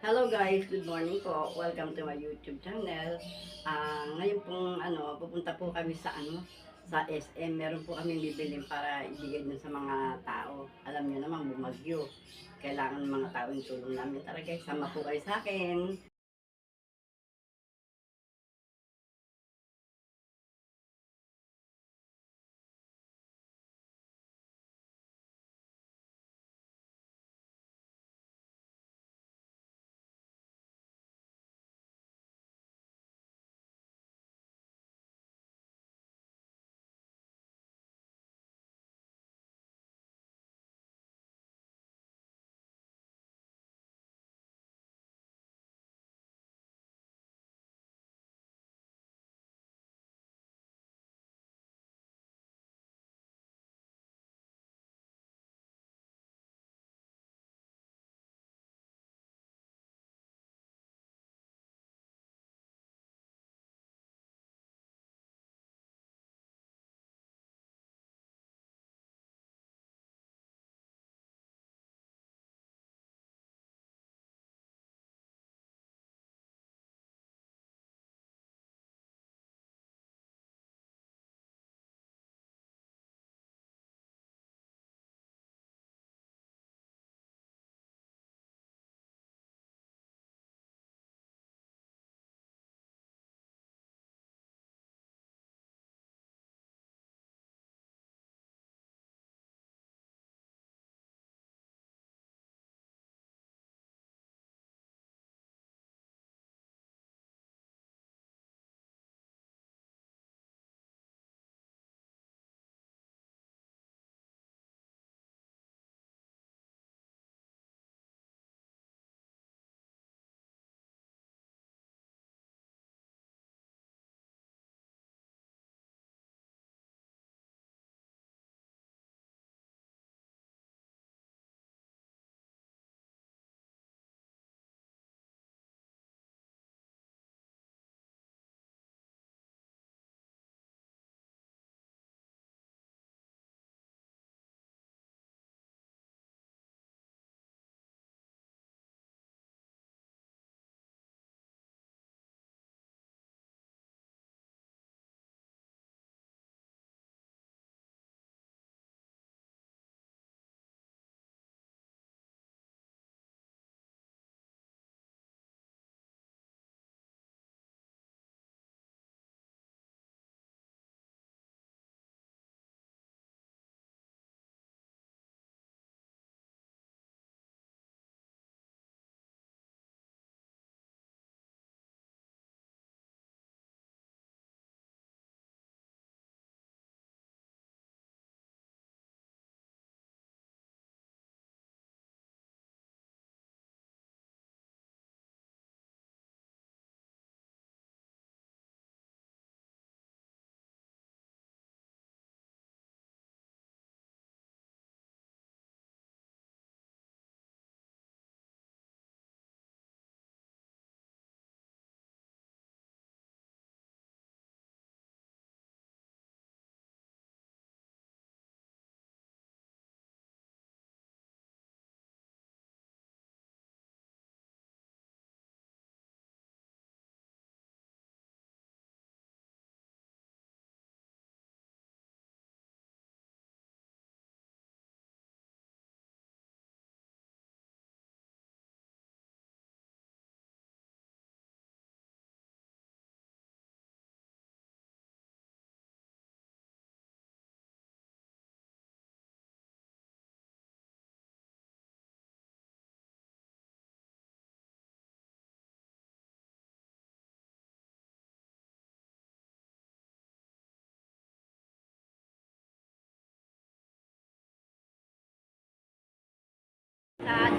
Hello guys, good morning po. Welcome to my YouTube channel. Ah, ngayon pong ano, pupunta po kami sa ano, sa SM. Meron po kami bibilin para ibigay dun sa mga tao. Alam niyo naman bumagyo. Kailangan ng mga tao yung tulong namin. Tara guys, sama po kayo sa akin.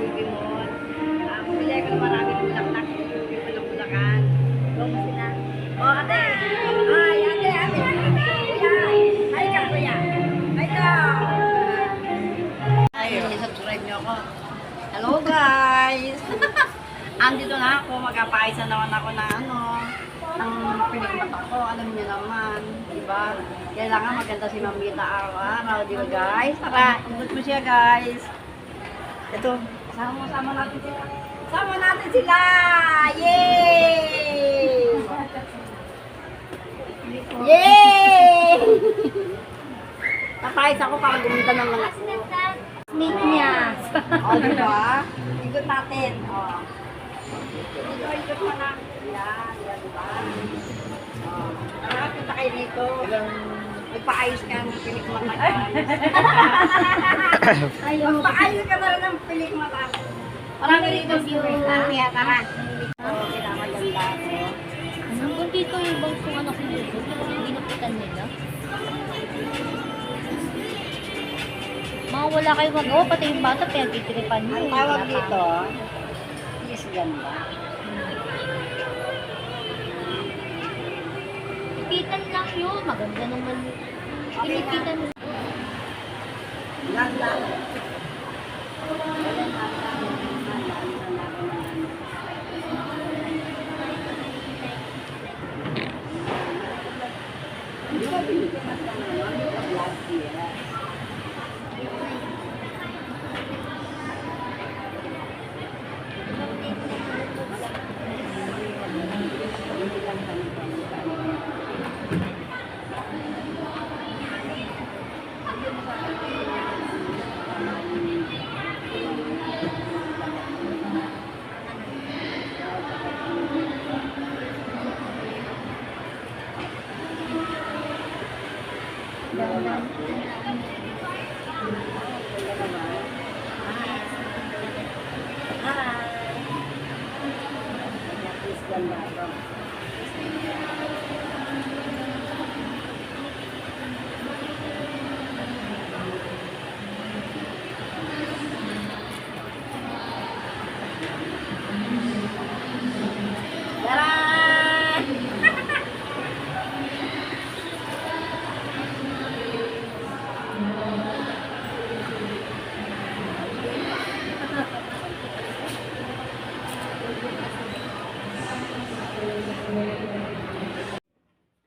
Sa Digimon, um, bili ko ng maraming bulaklak. Bili ko ng bulakan. Kung sila. O, ate. Ay, ate, ate. Kuya. Ay, ka, kuya. Ay, ka. Ay, subscribe niyo ako. Hello, guys. Andito na ako. Magkapaisa naman ako na ano ng pinagmata ko. Alam niyo naman. Diba? Kailangan maganda si Mamita araw-araw. Diba, guys? Tara, ikot mo siya, guys. Ito, sama sama natin siya. Sama natin sila! Yay! Yay! Napayos ako para gumita ng mga ko. Snake niya. O, di ba? Ikot natin. O. Ikot, ikot mo na. Yan, yan, di ba? O. Tara, punta kayo dito. Magpaayos ka ng pilik mata. Magpaayos ka na rin ng pilik mata. Marami rito viewers na. Kaya tara. O, kinamaganda ako. Nandun dito yung ibang kung ano ko dito. Ginupitan nila. Mga wala kayong magawa, pati yung bata, pinagtitiripan nyo. Ang tawag dito, is ganda. Yun. Maganda naman yun. Mo. Ganda. Tara!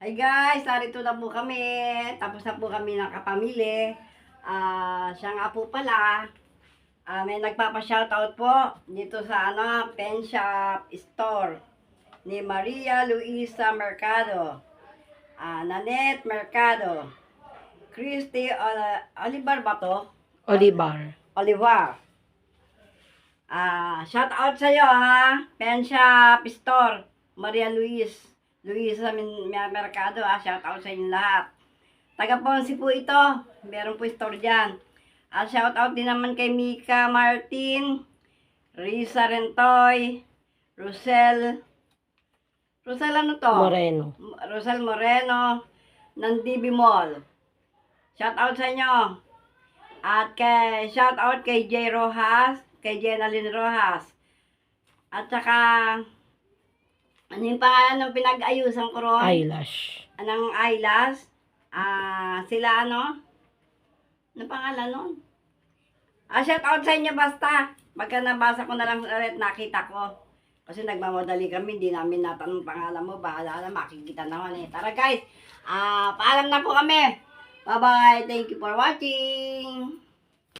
Hi guys, narito na po kami. Tapos na po kami nakapamili. Ah, siya nga po pala. ah, may nagpapa-shoutout po dito sa ano, Pen Shop Store ni Maria Luisa Mercado. Ah, Nanette Mercado. Christy Ol- Olivar ba to? Olivar. Olivar. Ah, shout out sa iyo ha. Pen Shop Store. Maria Luis. Luisa Min Mer- Mercado ha. Shout out sa inyo lahat. Taga Ponce po ito. Meron po store diyan. At shout out din naman kay Mika Martin, Risa Rentoy, Rosel Rosel ano to? Moreno. Rosel Moreno ng DB Mall. Shout out sa inyo. At kay shout out kay Jay Rojas, kay Jenaline Rojas. At saka ano yung pangalan ng pinag-ayusan ko ron? Eyelash. Anong eyelash? Ah, sila ano? Ano pangalan nun? Ah, shout out sa inyo basta. Pagka nabasa ko na lang ulit, nakita ko. Kasi nagmamadali kami, hindi namin natanong pangalan mo. Bahala na, makikita naman eh. Tara guys, ah, paalam na po kami. Bye-bye. Thank you for watching.